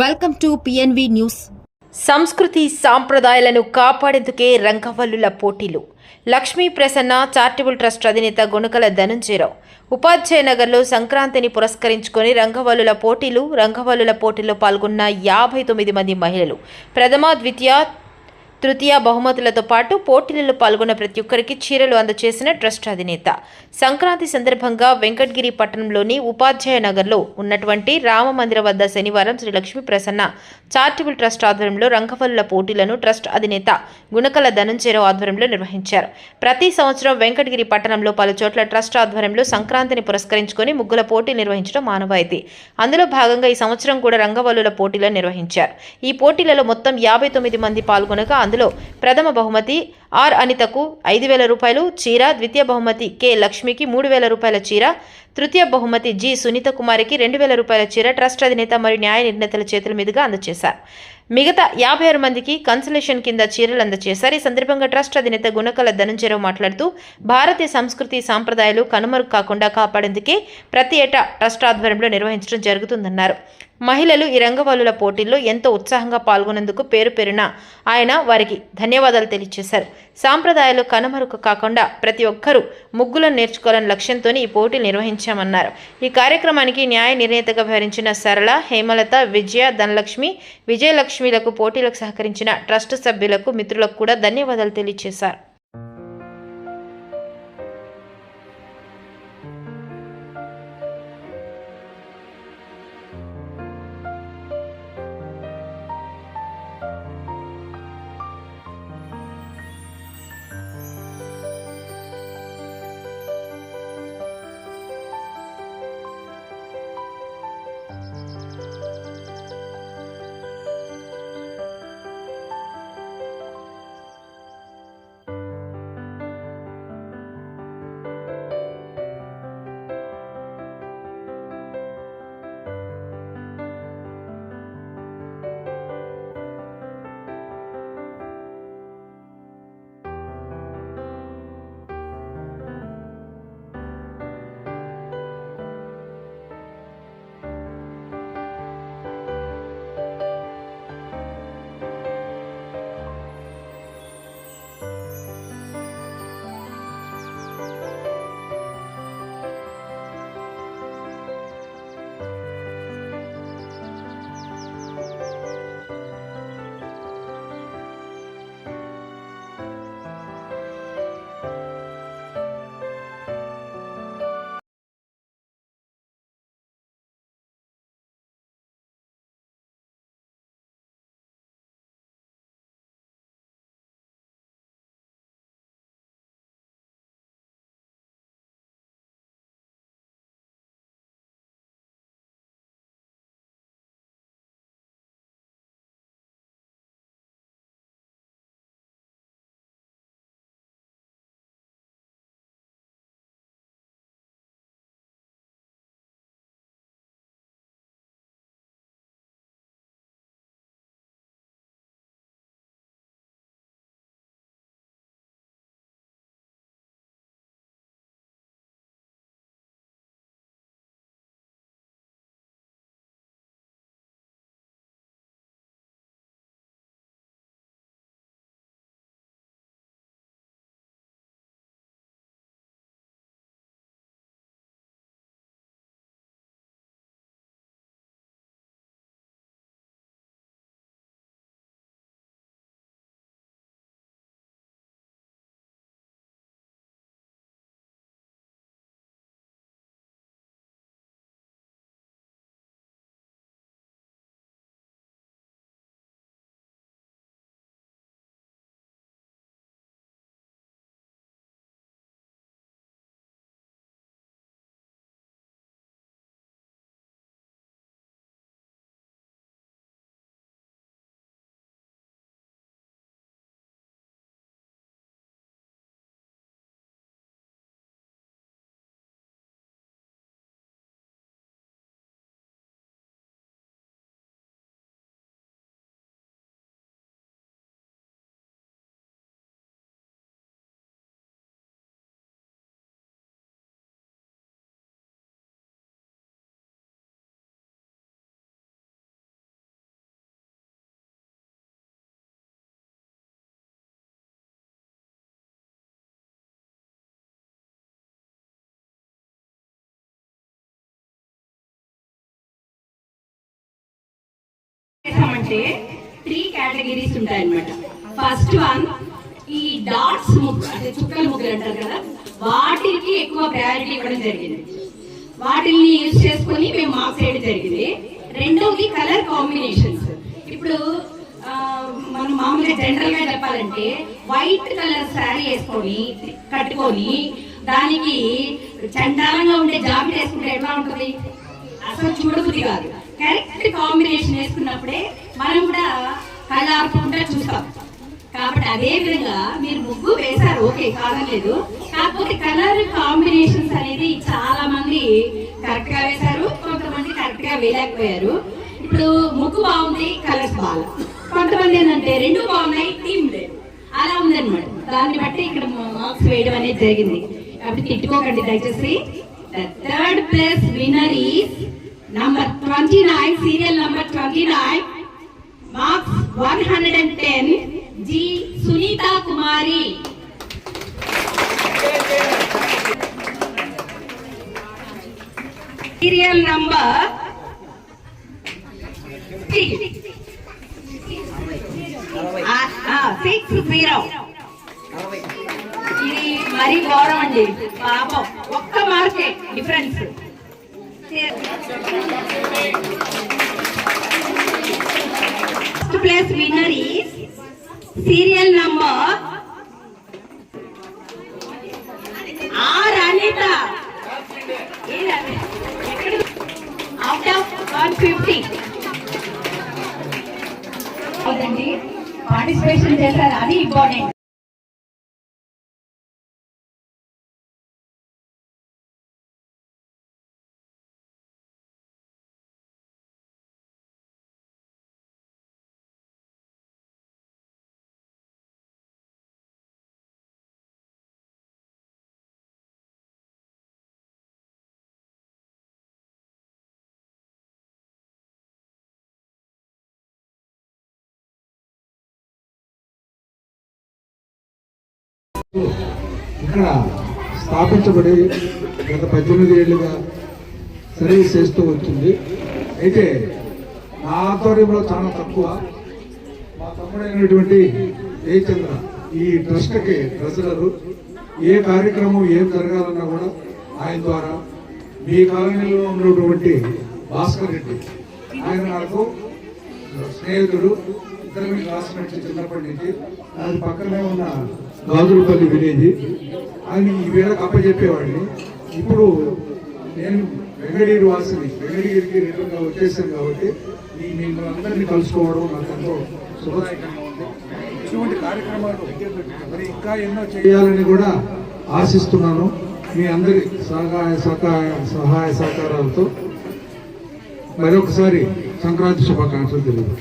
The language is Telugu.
వెల్కమ్ టు పిఎన్వి న్యూస్ సంస్కృతి సాంప్రదాయాలను కాపాడేందుకే రంగవల్లుల పోటీలు. లక్ష్మీ ప్రసన్న చారిటబుల్ ట్రస్ట్ అధినేత గుణకల ధనుంజయరావు ఉపాధ్యాయ నగర్లో సంక్రాంతిని పురస్కరించుకొని రంగవల్లుల పోటీలు రంగవల్లుల పోటీల్లో పాల్గొన్న యాభై తొమ్మిది మంది మహిళలు. ప్రథమ ద్వితీయ తృతీయ బహుమతులతో పాటు పోటీలలో పాల్గొన్న ప్రతి ఒక్కరికి చీరలు అందజేసిన ట్రస్ట్ అధినేత. సంక్రాంతి సందర్భంగా వెంకటగిరి పట్టణంలోని ఉపాధ్యాయ నగర్లో ఉన్నటువంటి రామ మందిరం వద్ద శనివారం శ్రీ లక్ష్మీ ప్రసన్న చారిటబుల్ ట్రస్ట్ ఆధ్వర్యంలో రంగవల్లుల పోటీలను ట్రస్ట్ అధినేత గుణకల ధనంజయరావు ఆధ్వర్యంలో నిర్వహించారు. ప్రతి సంవత్సరం వెంకటగిరి పట్టణంలో పలు చోట్ల ట్రస్ట్ ఆధ్వర్యంలో సంక్రాంతిని పురస్కరించుకొని ముగ్గుల పోటీ నిర్వహించడం మానవాయితీ. అందులో భాగంగా ఈ సంవత్సరం కూడా రంగవల్లుల పోటీలను నిర్వహించారు. ఈ పోటీలలో మొత్తం యాభై తొమ్మిది మంది పాల్గొనగా అందులో ప్రథమ బహుమతి ఆర్ అనితకు ఐదు వేల రూపాయలు చీర ద్వితీయ బహుమతి కె లక్ష్మికి మూడు వేల రూపాయల చీర తృతీయ బహుమతి జి సునీత కుమారికి రెండు వేల రూపాయల చీర ట్రస్ట్ అధినేత మరియు న్యాయ నిర్ణేతల చేతుల మీదుగా అందజేశారు. మిగతా యాభై ఆరు మందికి కన్సలేషన్ కింద చీరలు అందజేశారు ఈ సందర్భంగా ట్రస్ట్ అధినేత గుణకల ధనంజయరావు మాట్లాడుతూ భారతీయ సంస్కృతి సాంప్రదాయాలు కనుమరుగు కాకుండా కాపాడేందుకే ప్రతి ఏటా ట్రస్ట్ ఆధ్వర్యంలో నిర్వహించడం జరుగుతుందన్నారు. మహిళలు ఈ రంగవల్లుల పోటీల్లో ఎంతో ఉత్సాహంగా పాల్గొనేందుకు పేరు పేరున ఆయన వారికి ధన్యవాదాలు తెలియజేశారు. సాంప్రదాయాలు కనుమరుగు కాకుండా ప్రతి ఒక్కరూ ముగ్గులను నేర్చుకోవాలని లక్ష్యంతో ఈ పోటీలు నిర్వహించామన్నారు. ఈ కార్యక్రమానికి న్యాయ నిర్ణేతగా వ్యవహరించిన సరళ హేమలత విజయ ధనలక్ష్మి విజయలక్ష్మిలకు పోటీలకు సహకరించిన ట్రస్ట్ సభ్యులకు మిత్రులకు కూడా ధన్యవాదాలు తెలియజేశారు. చేసామంటే త్రీ కేటగిరీస్ ఉంటాయన్నమాట. ఫస్ట్ వన్ ఈ డాట్స్ ముగ్గు అంటే చుక్కల ముగ్గులు అంటారు కదా వాటికి ఎక్కువ ప్రయారిటీ ఇవ్వడం జరిగింది. వాటిని యూజ్ చేసుకొని మేము మార్క్స్ వేయడం జరిగింది. రెండవది కలర్ కాంబినేషన్స్ ఇప్పుడు మనం మామూలుగా జనరల్గా చెప్పాలంటే వైట్ కలర్ శారీ వేసుకొని కట్టుకొని దానికి చండాలంగా ఉండే జాకెట్ వేసుకుంటే ఎట్లా ఉంటుంది? అసలు చూడబుద్ధి కాదు. కరెక్ట్ కాంబినేషన్ వేసుకున్నప్పుడే మనం కూడా కళ్ళార్పుకుంటా చూస్తాం. కాబట్టి అదే విధంగా మీరు ముగ్గు వేశారు ఓకే కాదలేదు కాకపోతే కలర్ కాంబినేషన్స్ అనేది చాలా మంది కరెక్ట్గా వేశారు కొంతమంది కరెక్ట్గా వేయలేకపోయారు. ఇప్పుడు ముగ్గు బాగుంది కలర్స్ బాగా కొంతమంది ఏంటంటే రెండు బాగున్నాయి థీమ్ లేదు. అలా ఉందన్నమాట. దాన్ని బట్టి ఇక్కడ మార్క్స్ వేయడం అనేది జరిగింది. కాబట్టి తిట్టుకోకండి దయచేసి. Third place winner is number twenty nine serial number twenty nine marks one hundred and ten G Sunitha Kumari serial number six zero ఇది మరీ ఘోరం అండి. పాపం. ఒక్క మార్కే difference first place winner is serial number R Anitha out of one fifty అవునండి పార్టిసిపేషన్ చేశారు. అది ఇంపార్టెంట్ ఇక్కడ స్థాపించబడి గత పద్దెనిమిది ఏళ్ళుగా సర్వీస్ చేస్తూ వచ్చింది అయితే నా ఆధ్వర్యంలో చాలా తక్కువ. మా తమ్ముడైనటువంటి జయచంద్ర ఈ ట్రస్ట్కి ట్రెజరరు ఏ కార్యక్రమం ఏం జరగాలన్నా కూడా ఆయన ద్వారా మీ కాలనీలో ఉన్నటువంటి భాస్కర్ రెడ్డి ఆయన నాకు స్నేహితుడు. ఇద్దరు క్లాస్మేట్స్ చిన్నప్పటి నుంచి. అది పక్కనే ఉన్న గాజులపల్లి విలేజ్ ఆయన ఈ వేళకు అప్పచెప్పేవాడిని ఇప్పుడు నేను వెంగళగిరి వాసిని. వెంగళగిరికి రిటర్న్గా వచ్చేసాను కాబట్టి ఈ మిమ్మల్ని అందరినీ కలుసుకోవడం నాకు ఎంతో శుభదాయకంగా ఉంది. ఇటువంటి కార్యక్రమాలు మరి ఇంకా ఎన్నో చేయాలని కూడా ఆశిస్తున్నాను. మీ అందరి సహాయ సహకార సహాయ సహకారాలతో మరొకసారి సంక్రాంతి శుభాకాంక్షలు తెలియదు